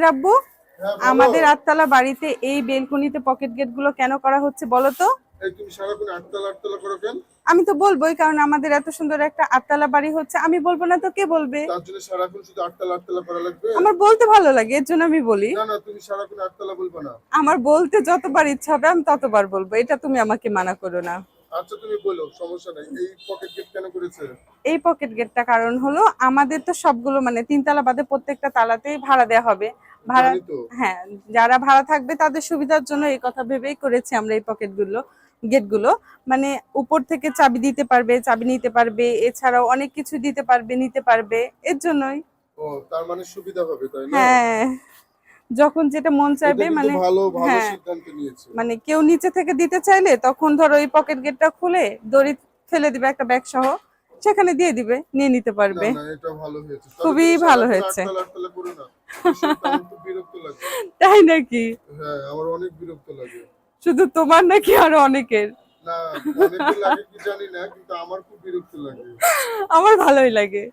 রাব্বু হ্যাঁ, আমাদের আটতলা বাড়িতে এই বেলকনিতে পকেট গেটগুলো কেন করা হচ্ছে বলো তো? আমি তো বলবোই কারণ আমাদের এত সুন্দর একটা আটতলা বাড়ি হচ্ছে। আমি বলব না তো কে বলবে? আমার বলতে ভালো লাগে এর জন্য আমি বলি। আমার বলতে যতবার ইচ্ছা হবে আমি ততবার বলব। এটা তুমি আমাকে মানা করো না। আচ্ছা তুমি বলো সমস্যা নাই। এই পকেট গেট কেন করেছে? এই পকেট গেটটা কারণ হলো আমাদের তো সবগুলো মানে তিনতলা বাদে প্রত্যেকটা তালাতেই ভাড়া দেওয়া হবে। ভাড়া হ্যাঁ যারা ভাড়া থাকবে তাদের সুবিধার জন্য এই কথা ভেবেই করেছি আমরা এই পকেটগুলো গেট মানে উপর থেকে চাবি দিতে পারবে চাবি নিতে পারবে এছাড়াও অনেক কিছু দিতে পারবে নিতে পারবে এর জন্যই। ও তার মানে সুবিধা হবে তাই না? হ্যাঁ। যখন যেটা মন চাইবে মানে হ্যাঁ। মানে কেউ নিচে থেকে দিতে চাইলে তখন ধরো ওই পকেট গেটটা খুলে দড়ি ফেলে দিবে একটা ব্যাগ সহ সেখানে দিয়ে দিবে নিয়ে নিতে পারবে। খুবই ভালো হয়েছে। তাই নাকি? হ্যাঁ শুধু তোমার নাকি আরও অনেকের? আমার ভালোই লাগে।